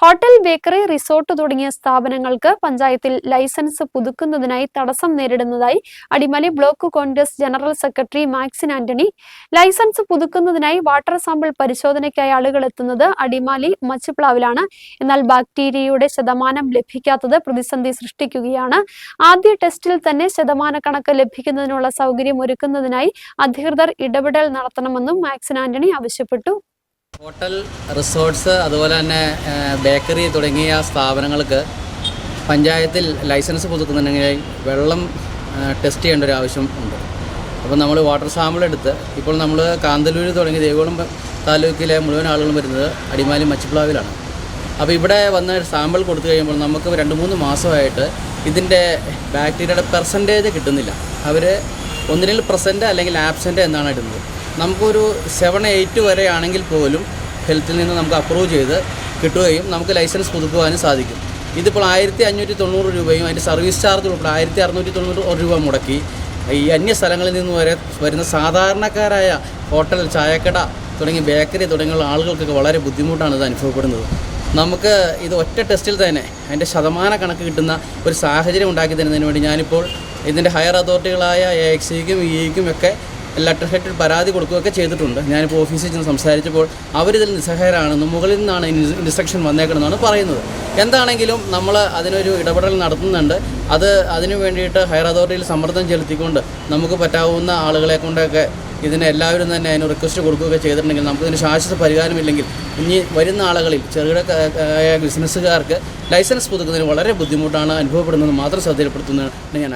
Hotel bakery resort തുടങ്ങിയ സ്ഥാപനങ്ങൾക്ക് പഞ്ചായത്തിൽ ലൈസൻസ് പുതുക്കുന്നതിനായി തടസ്സം നേരിടുന്നതായി Adimali block Congress general secretary Maxin Antony. Licence പുതുക്കുന്നതിനായി water sample പരിശോധനയ്ക്കായി ആളുകൾ എത്തുന്നത് അടിമാലി മച്ചുപ്ലാവിലാണ്. എന്നാൽ ബാക്ടീരിയയുടെ ശതമാനം ലഭിക്കാത്തത് പ്രതിസന്ധി സൃഷ്ടിക്കുകയാണ്. ആദ്യ ടെസ്റ്റിൽ തന്നെ ശതമാനക്കണക്ക് ലഭിക്കുന്നതിനുള്ള സൗകര്യം ഒരുക്കുന്നതിനായി അധികൃതർ ഇടപെടൽ നടത്തണമെന്നും മാക്സിൻ ആന്റണി ആവശ്യപ്പെട്ടു. ഹോട്ടൽ റിസോർട്ട്സ് അതുപോലെ തന്നെ ബേക്കറി തുടങ്ങിയ സ്ഥാപനങ്ങൾക്ക് പഞ്ചായത്തിൽ ലൈസൻസ് പുതുക്കുന്നുണ്ടെങ്കിൽ വെള്ളം ടെസ്റ്റ് ചെയ്യേണ്ട ഒരു ആവശ്യം ഉണ്ട്. അപ്പോൾ നമ്മൾ വാട്ടർ സാമ്പിൾ എടുത്ത് ഇപ്പോൾ നമ്മൾ കാന്തല്ലൂർ തുടങ്ങി ദേവികുളം താലൂക്കിലെ മുഴുവൻ ആളുകളും വരുന്നത് അടിമാലി മച്ചിപ്ലാവിലാണ്. അപ്പോൾ ഇവിടെ വന്ന് സാമ്പിൾ കൊടുത്തു കഴിയുമ്പോൾ നമുക്ക് രണ്ട് മൂന്ന് മാസമായിട്ട് ഇതിന്റെ ബാക്ടീരിയയുടെ പെർസെന്റേജ് കിട്ടുന്നില്ല. അവർ ഒന്നിനിൽ പ്രസന്റ് അല്ലെങ്കിൽ ആബ്സെന്റ് എന്നാണ് ഇടുന്നത്. നമുക്കൊരു സെവൻ എയ്റ്റ് വരെ ആണെങ്കിൽ പോലും ഹെൽത്തിൽ നിന്ന് നമുക്ക് അപ്രൂവ് ചെയ്ത് കിട്ടുകയും നമുക്ക് ലൈസൻസ് പുതുക്കുവാനും സാധിക്കും. ഇതിപ്പോൾ ആയിരത്തി അഞ്ഞൂറ്റി തൊണ്ണൂറ് രൂപയും അതിന്റെ സർവീസ് ചാർജ് ഉൾപ്പെടെ ആയിരത്തി അറുന്നൂറ്റി തൊണ്ണൂറ് രൂപ മുടക്കി ഈ അന്യ സ്ഥലങ്ങളിൽ നിന്ന് വരെ വരുന്ന സാധാരണക്കാരായ ഹോട്ടൽ ചായക്കട തുടങ്ങി ബേക്കറി തുടങ്ങിയുള്ള ആളുകൾക്കൊക്കെ വളരെ ബുദ്ധിമുട്ടാണ് ഇത് അനുഭവപ്പെടുന്നത്. നമുക്ക് ഇത് ഒറ്റ ടെസ്റ്റിൽ തന്നെ അതിന്റെ ശതമാന കണക്ക് കിട്ടുന്ന ഒരു സാഹചര്യം ഉണ്ടാക്കി തരുന്നതിന് വേണ്ടി ഞാനിപ്പോൾ ഇതിന്റെ ഹയർ അതോറിറ്റികളായ എ എക്സിക്കും ഇ ഇക്കും ഒക്കെ ലെറ്റർ ഹെഡിൽ പരാതി കൊടുക്കുകയൊക്കെ ചെയ്തിട്ടുണ്ട്. ഞാനിപ്പോൾ ഓഫീസിൽ ചെന്ന് സംസാരിച്ചപ്പോൾ അവരിതിൽ നിസ്സഹായരാണെന്നും മുകളിൽ നിന്നാണ് ഇൻസ്ട്രക്ഷൻ വന്നേക്കണമെന്നാണ് പറയുന്നത്. എന്താണെങ്കിലും നമ്മൾ അതിനൊരു ഇടപെടൽ നടത്തുന്നുണ്ട്. അത് അതിനു വേണ്ടിയിട്ട് ഹയർ അതോറിറ്റിയിൽ സമ്മർദ്ദം ചെലുത്തിക്കൊണ്ട് നമുക്ക് പറ്റാവുന്ന ആളുകളെ കൊണ്ടൊക്കെ ഇതിന് എല്ലാവരും തന്നെ അതിന് റിക്വസ്റ്റ് കൊടുക്കുകയൊക്കെ ചെയ്തിട്ടുണ്ടെങ്കിൽ നമുക്കിതിന് ശാശ്വത പരിഹാരമില്ലെങ്കിൽ ഇനി വരുന്ന ആളുകളിൽ ചെറുകിട ബിസിനസ്സുകാർക്ക് ലൈസൻസ് പുതുക്കുന്നതിന് വളരെ ബുദ്ധിമുട്ടാണ് അനുഭവപ്പെടുന്നത് മാത്രം ശ്രദ്ധയിൽപ്പെടുത്തുന്നതാണ് ഞാൻ